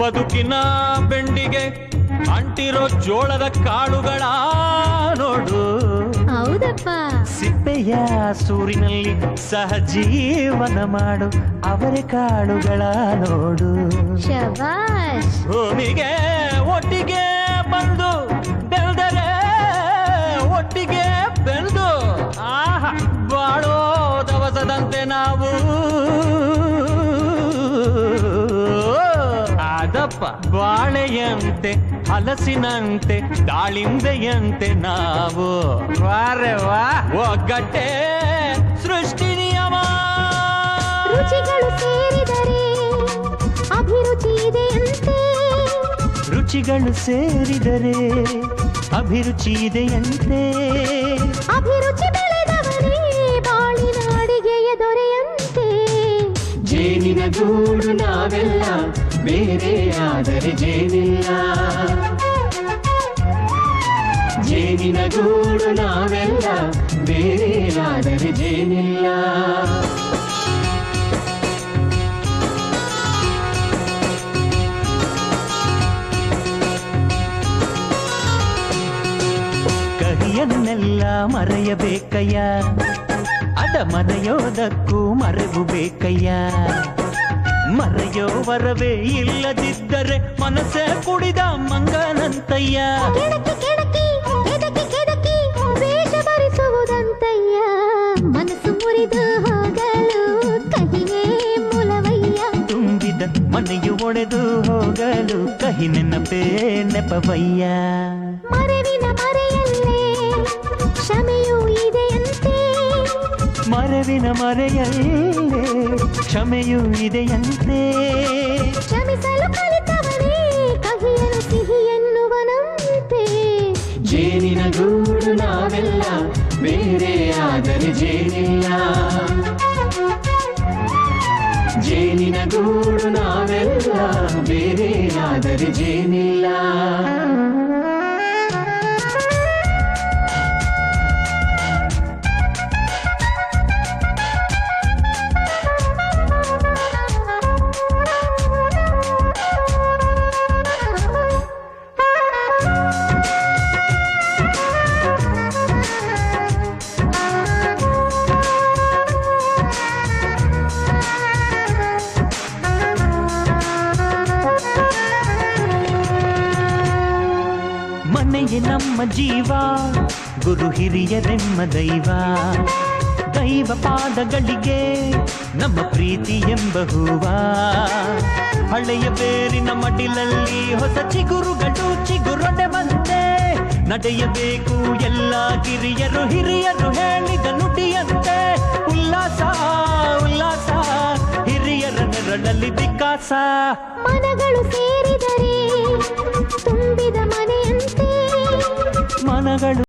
ಬದುಕಿನ ಬೆಂಡಿಗೆ ಅಂಟಿರೋ ಜೋಳದ ಕಾಳುಗಳ ನೋಡು. ಹೌದಪ್ಪ. ಸಿಪ್ಪೆಯ ಸೂರಿನಲ್ಲಿ ಸಹಜೀವನ ಮಾಡು ಅವರ ಕಾಳುಗಳ ನೋಡು. ಶಬಾಷ್. ಭೂಮಿಗೆ ಒಟ್ಟಿಗೆ ಬಂದು ಬೆಳೆದರೆ ಒಟ್ಟಿಗೆ ಬೆಳೆದು. ಆಹ ಬಾಳೋ ದವಸದಂತೆ ನಾವು ಬಾಳೆಯಂತೆ ಹಲಸಿನಂತೆ ದಾಳಿಂಬೆಯಂತೆ ನಾವು. ವಾರೆ ವಾ. ಒಗ್ಗಟ್ಟೆ ಸೃಷ್ಟಿ ನಿಯಮ. ರುಚಿಗಳು ಸೇರಿದರೆ ಅಭಿರುಚಿ ಇದೆಯಂತೆ. ರುಚಿಗಳು ಸೇರಿದರೆ ಅಭಿರುಚಿ ಇದೆಯಂತೆ. ಅಭಿರುಚಿ ಬೆಳೆದವನೇ ಬಾಳಿನ ಅಡಿಗೆಯ ದೊರೆಯಂತೆ ಜೇನಿನ ಗೂಡು ನಾವೆಲ್ಲ ಬೇರೆಯಾದರೆ ಜೇನಿಲ್ಲ. ಜೇನಿನ ಗೂಡು ನಾವೆಲ್ಲ ಆದರೆ ಜೇನಿಲ್ಲ. ಕಹಿಯನ್ನೆಲ್ಲ ಮರೆಯಬೇಕಯ್ಯ. ಅದ ಮನೆಯೋದಕ್ಕೂ ಮರೆವು ಬೇಕಯ್ಯ. ಮರೆಯೋವರವೇ ಇಲ್ಲದಿದ್ದರೆ ಮನಸ್ಸೇ ಕುಡಿದ ಮಂಗನಂತಯ್ಯ ಕೆಡಕಿ ಕೆಡಕಿ ಕೆದಕಿ ಕೆದಕಿ ವೇಷ ಭರಿಸುವುದಂತಯ್ಯ ಮನಸ್ಸು ಮುರಿದು ಹೋಗಲು ಕಹಿನೇ ಮೂಲವಯ್ಯ ತುಂಬಿದ ಮನೆಯು ಒಡೆದು ಹೋಗಲು ಕಹಿ ನೆನಪೇ ನೆಪವಯ್ಯ ಮರೆವಿನ ಮರೆಯಲ್ಲೇ ಕ್ಷಮೆಯೂ ಇದೆಯಂತೆ ಮರವಿನ ಮರೆಯಲ್ಲೇ ಕ್ಷಮೆಯೂ ಇದೆಯಂತೆ. ಕ್ಷಮಿಸಲು ಕಲಿತವನೇ ಕಹಿಯನು ಸಿಹಿ ಎನ್ನುವನಂತೆ. ಜೇನಿನ ಗೂಡು ನಾವೆಲ್ಲ ಬೇರೆಯಾದರೆ ಜೇನಿಲ್ಲ. ಜೇನಿನ ಗೂಡು ನಾವೆಲ್ಲ ಆದರೆ ಜೇನಿಲ್ಲ. ನಮ್ಮ ಜೀವ. ಗುರು ಹಿರಿಯರೆಮ್ಮ ದೈವ. ದೈವ ಪಾದಗಳಿಗೆ ನಮ್ಮ ಪ್ರೀತಿ ಎಂಬ ಹೂವ. ಹಳೆಯ ಬೇರಿನ ಮಡಿಲಲ್ಲಿ ಹೊಸ ಚಿಗುರುಗಳು ಚಿಗುರೊಡೆ ಬಂದೆ ನಡೆಯಬೇಕು ಎಲ್ಲ ಕಿರಿಯರು ಹಿರಿಯರು ಹೇಳಿದ ನುಡಿಯಂತೆ. ಉಲ್ಲಾಸ ಉಲ್ಲಾಸ, ಹಿರಿಯರ ನೆರಳಲ್ಲಿ ವಿಕಾಸ. ಮನಗಳು ಸೇರಿದರೆ ತುಂಬಿದ ಧನ್ಯವಾದಗಳು